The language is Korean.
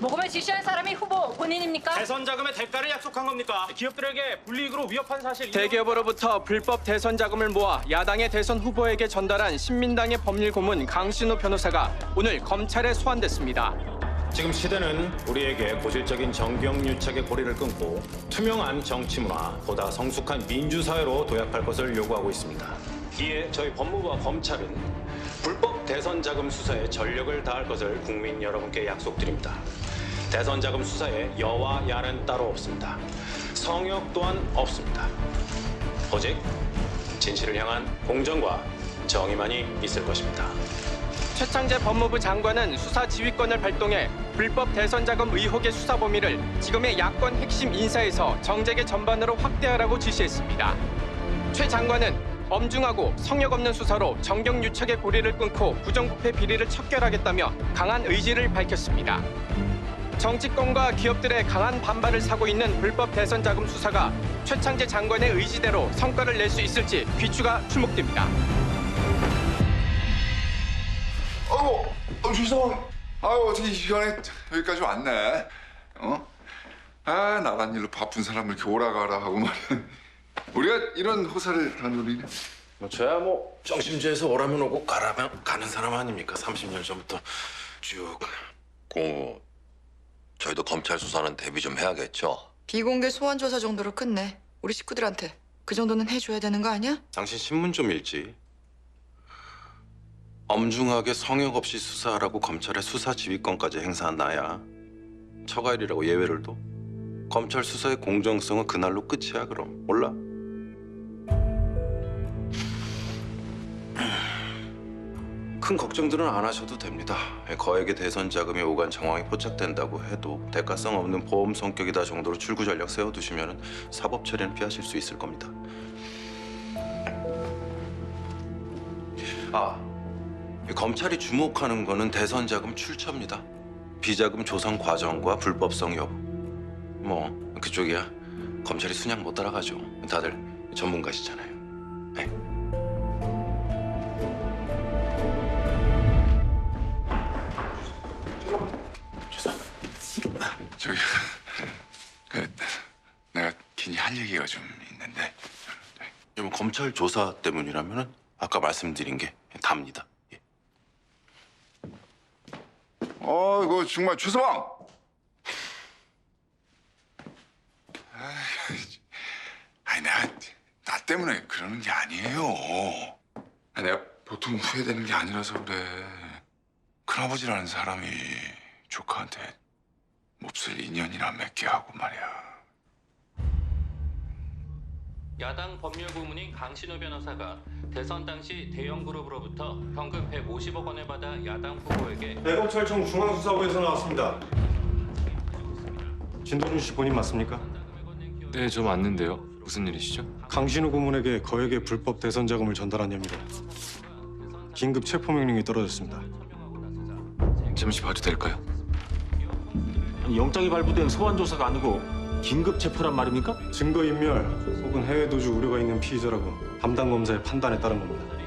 모금을 지시한 사람이 후보 본인입니까? 대선 자금의 대가를 약속한 겁니까? 기업들에게 불이익으로 위협한 사실 대기업으로부터 불법 대선 자금을 모아 야당의 대선 후보에게 전달한 신민당의 법률 고문 강신호 변호사가 오늘 검찰에 소환됐습니다. 지금 시대는 우리에게 고질적인 정경유착의 고리를 끊고 투명한 정치 문화, 보다 성숙한 민주사회로 도약할 것을 요구하고 있습니다. 이에 저희 법무부와 검찰은 불법 대선 자금 수사에 전력을 다할 것을 국민 여러분께 약속드립니다. 대선 자금 수사에 여와 야는 따로 없습니다. 성역 또한 없습니다. 오직 진실을 향한 공정과 정의만이 있을 것입니다. 최창재 법무부 장관은 수사 지휘권을 발동해 불법 대선 자금 의혹의 수사 범위를 지금의 야권 핵심 인사에서 정재계 전반으로 확대하라고 지시했습니다. 최 장관은 엄중하고 성역 없는 수사로 정경 유착의 고리를 끊고 부정부패 비리를 척결하겠다며 강한 의지를 밝혔습니다. 정치권과 기업들의 강한 반발을 사고 있는 불법 대선 자금 수사가 최창재 장관의 의지대로 성과를 낼 수 있을지 귀추가 주목됩니다. 아이고, 어, 죄송. 아유 어떻게 이 시간에 여기까지 왔네. 어? 아 나란 일로 바쁜 사람을 이렇게 오라가라 하고 말이야. 우리가 이런 호사를 다누리네. 뭐 저야 뭐 정심지에서 오라면 오고 가라면 가는 사람 아닙니까? 30년 전부터 쭉. 저희도 검찰 수사는 대비 좀 해야겠죠. 비공개 소환 조사 정도로 끝내. 우리 식구들한테 그 정도는 해줘야 되는 거 아니야? 당신 신문 좀 읽지. 엄중하게 성역 없이 수사하라고 검찰의 수사 지휘권까지 행사한 나야. 처가일이라고 예외를 둬? 검찰 수사의 공정성은 그날로 끝이야 그럼 몰라? 큰 걱정들은 안 하셔도 됩니다. 거액의 대선 자금이 오간 정황이 포착된다고 해도 대가성 없는 보험 성격이다 정도로 출구 전략 세워두시면 사법 처리는 피하실 수 있을 겁니다. 아, 이 검찰이 주목하는 거는 대선 자금 출처입니다. 비자금 조성 과정과 불법성 여부. 뭐 그쪽이야 검찰이 순양 못 따라가죠. 다들 전문가시잖아요. 네. 저기 그 내가 괜히 할 얘기가 좀 있는데. 뭐 검찰 조사 때문이라면은 아까 말씀드린 게 답니다. 예. 어 이거 정말 최서방. 아니 내가 나 때문에 그러는 게 아니에요. 아니, 내가 보통 후회되는 게 아니라서 그래. 큰아버지라는 사람이 조카한테 몹쓸 인연이나 맺게 하고 말이야. 야당 법률 고문인 강신호 변호사가 대선 당시 대형 그룹으로부터 현금 150억 원을 받아 야당 후보에게 대검찰청 중앙수사부에서 나왔습니다. 진도준 씨 본인 맞습니까? 네, 저 맞는데요. 무슨 일이시죠? 강신우 고문에게 거액의 불법 대선 자금을 전달한 혐의로 긴급 체포 명령이 떨어졌습니다. 잠시 봐도 될까요? 영장이 발부된 소환 조사가 아니고 긴급 체포란 말입니까? 증거 인멸 혹은 해외 도주 우려가 있는 피의자라고 담당 검사의 판단에 따른 겁니다.